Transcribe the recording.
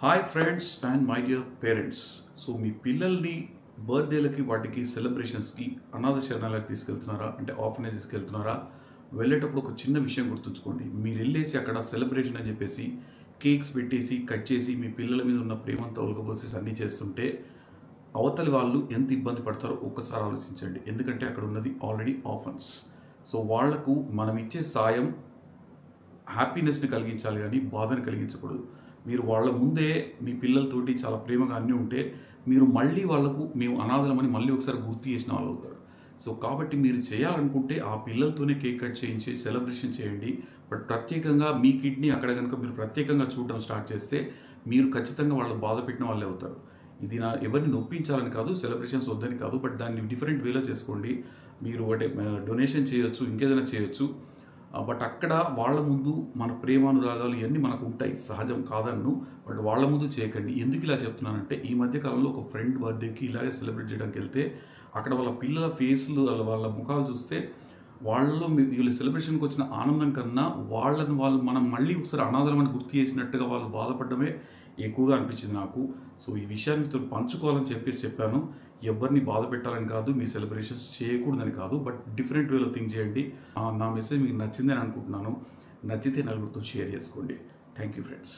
Hi friends and my dear parents so మీ పిల్లల్ని బర్త్డేలకి వాటికి సెలబ్రేషన్స్కి అనాథ శరణాలకు తీసుకెళ్తున్నారా? అంటే ఆఫనేజ్ తీసుకెళ్తున్నారా? వెళ్ళేటప్పుడు ఒక చిన్న విషయం గుర్తుంచుకోండి. మీరు వెళ్ళేసి అక్కడ సెలబ్రేషన్ అని చెప్పేసి కేక్స్ పెట్టేసి కట్ చేసి మీ పిల్లల మీద ఉన్న ప్రేమంతా ఒలగబోసేసి అన్నీ చేస్తుంటే అవతలి వాళ్ళు ఎంత ఇబ్బంది పడతారో ఒక్కసారి ఆలోచించండి. ఎందుకంటే అక్కడ ఉన్నది ఆల్రెడీ ఆఫన్స్ సో వాళ్ళకు మనం ఇచ్చే సాయం హ్యాపీనెస్ని కలిగించాలి కానీ బాధను కలిగించకూడదు. మీరు వాళ్ళ ముందే మీ పిల్లలతోటి చాలా ప్రేమగా అన్నీ ఉంటే మీరు మళ్ళీ వాళ్ళకు మేము అనాథలమని మళ్ళీ ఒకసారి గుర్తు చేసిన వాళ్ళు అవుతారు. సో కాబట్టి మీరు చేయాలనుకుంటే ఆ పిల్లలతోనే కేక్ కట్ చేయించి సెలబ్రేషన్ చేయండి. బట్ ప్రత్యేకంగా మీ కిడ్నీ అక్కడ కనుక మీరు ప్రత్యేకంగా చూడడం స్టార్ట్ చేస్తే మీరు ఖచ్చితంగా వాళ్ళు బాధ పెట్టిన వాళ్ళే అవుతారు. ఇది నా ఎవరిని నొప్పించాలని కాదు సెలబ్రేషన్స్ వద్దని కాదు బట్ దాన్ని డిఫరెంట్ వేలో చేసుకోండి. మీరు అంటే డొనేషన్ చేయొచ్చు ఇంకేదైనా చేయొచ్చు. బట్ అక్కడ వాళ్ళ ముందు మన ప్రేమానురాగాలు ఇవన్నీ మనకు ఉంటాయి. సహజం కాదన్ను. బట్ వాళ్ళ ముందు చేయకండి. ఎందుకు ఇలా చెప్తున్నానంటే ఈ మధ్య కాలంలో ఒక ఫ్రెండ్ బర్త్డేకి ఇలాగే సెలబ్రేట్ చేయడానికి వెళ్తే అక్కడ వాళ్ళ పిల్లల ఫేస్లు వాళ్ళ ముఖాలు చూస్తే వాళ్ళలో వీళ్ళ సెలబ్రేషన్కి వచ్చిన ఆనందం కన్నా వాళ్ళని వాళ్ళు మనం మళ్ళీ ఒకసారి అనాథరమని గుర్తు చేసినట్టుగా వాళ్ళు బాధపడడమే ఎక్కువగా అనిపించింది నాకు. సో ఈ విషయాన్ని మీతో పంచుకోవాలని చెప్పేసి చెప్పాను. ఎవరిని బాధ పెట్టాలని కాదు మీ సెలబ్రేషన్స్ చేయకూడదని కాదు బట్ డిఫరెంట్ వేలో థింక్ చేయండి. నా మెసేజ్ మీకు నచ్చిందని అనుకుంటున్నాను. నచ్చితే నలుగురితో షేర్ చేసుకోండి. Thank you friends.